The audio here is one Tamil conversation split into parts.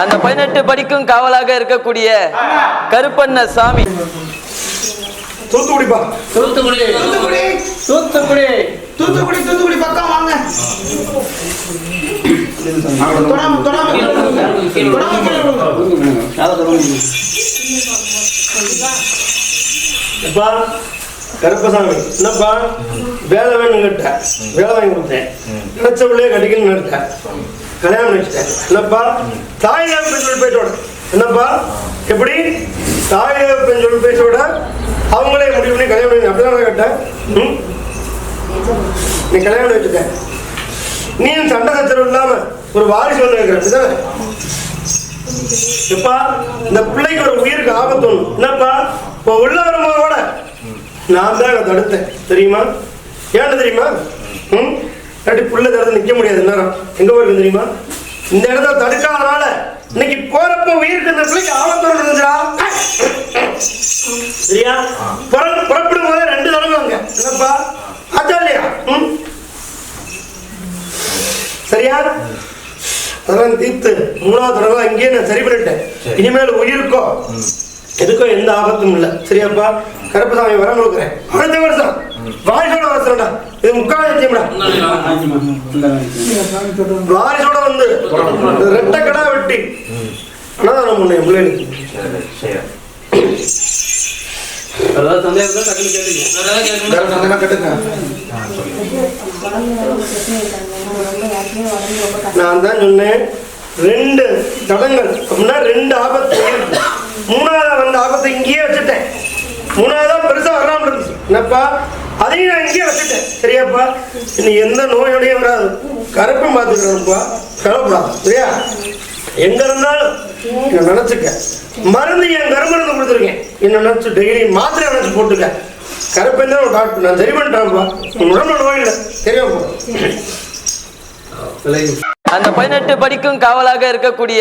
அந்த பதினெட்டு படிக்கும் காவலாக இருக்கக்கூடிய கருப்பண்ண சாமி. தூத்துக்குடிப்பா. தூத்துக்குடி. தூத்துக்குடி. தூத்துக்குடி. தூத்துக்குடி தூத்துக்குடி பக்கம் வாங்க. கருப்பசாமி. என்னப்பா? வேலை வேணும் கேட்ட வேலை வாங்கி கொடுத்தேன். நினைச்ச பிள்ளைய கட்டிக்கணும்னு நினைச்சேன் கல்யாணம் வச்சுட்டேன் என்னப்பா? தாய் பெண் சொல்லி பேச்சோட என்னப்பா? எப்படி? தாய் பெண் சொல்லி பேச்சோட அவங்களே முடிவு பண்ணி கல்யாணம் பண்ணி அப்படிதான் கேட்டேன் ம்? நீ கல்யாணம் வச்சுட்டேன் நீ சண்டை சச்சரவு இல்லாம ஒரு வாரிசு வந்து இருக்கிற எப்பா? இந்த பிள்ளைக்கு ஒரு உயிருக்கு ஆபத்து என்னப்பா? இப்போ உள்ள வரும்போதோட நான் தான் அதை தடுத்தேன். தெரியுமா? ஏன்னு தெரியுமா? ம்? புள்ள தடுத்து நிக்க முடியாது. நேரம் எங்க போயிருக்கு தெரியுமா? இந்த இடத்த தடுக்காதனால இன்னைக்கு போறப்ப உயிருக்கு இந்த பிள்ளைக்கு ஆபத்து இருந்துச்சுடா. சரியா? புற புறப்படும் போதே ரெண்டு தடவை வாங்க என்னப்பா? ஆச்சா இல்லையா? ம்? சரியா? அதெல்லாம் தீர்த்து மூணாவது தடவை அங்கேயே நான் சரி பண்ணிட்டேன். இனிமேல் உயிருக்கோ எதுக்கோ எந்த ஆபத்தும் இல்லை. சரியாப்பா? கருப்பசாமி வரம் கொடுக்குறேன் அடுத்த வருஷம். வாரிசோட வருஷம்டா இது முக்கால் லட்சியம்டா வாரிசோட வந்து ரெட்டை கடா வெட்டி. அன்னதானம் பண்ணேன் என் பிள்ளைகளுக்கு அதாவது சந்தேகம் இருந்தா டக்குனு கேட்டுங்க நான் தான் சொன்னேன் ரெண்டு தடங்கள். அப்படின்னா ரெண்டு ஆபத்து. மூணாவது வந்த ஆபத்தை இங்கேயே வச்சுட்டேன். மூணாவதா பெருசா வராமல் இருந்துச்சு. என்னப்பா? அதையும் நான் இங்கேயே வச்சுட்டேன். சரியாப்பா? இன்னும் எந்த நோயோடையும் வராது. கருப்பும் பார்த்துக்கிறேன்ப்பா கலப்படாது சரியா? எங்க இருந்தாலும் என்ன நினைச்சுக்க மருந்து என் கருமருந்து கொடுத்துருக்கேன். என்ன நினைச்சு டெய்லி மாத்திரை நினைச்சு போட்டுக்க கருப்பேன் தான் ஒரு டாக்டர் நான் சரி பண்ணிட்டேன்ப்பா. உன் உடம்புல நோய் இல்லை. சரியாப்பா? அந்த பதினெட்டு படிக்கும் காவலாக இருக்கக்கூடிய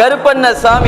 கருப்பண்ண சாமி.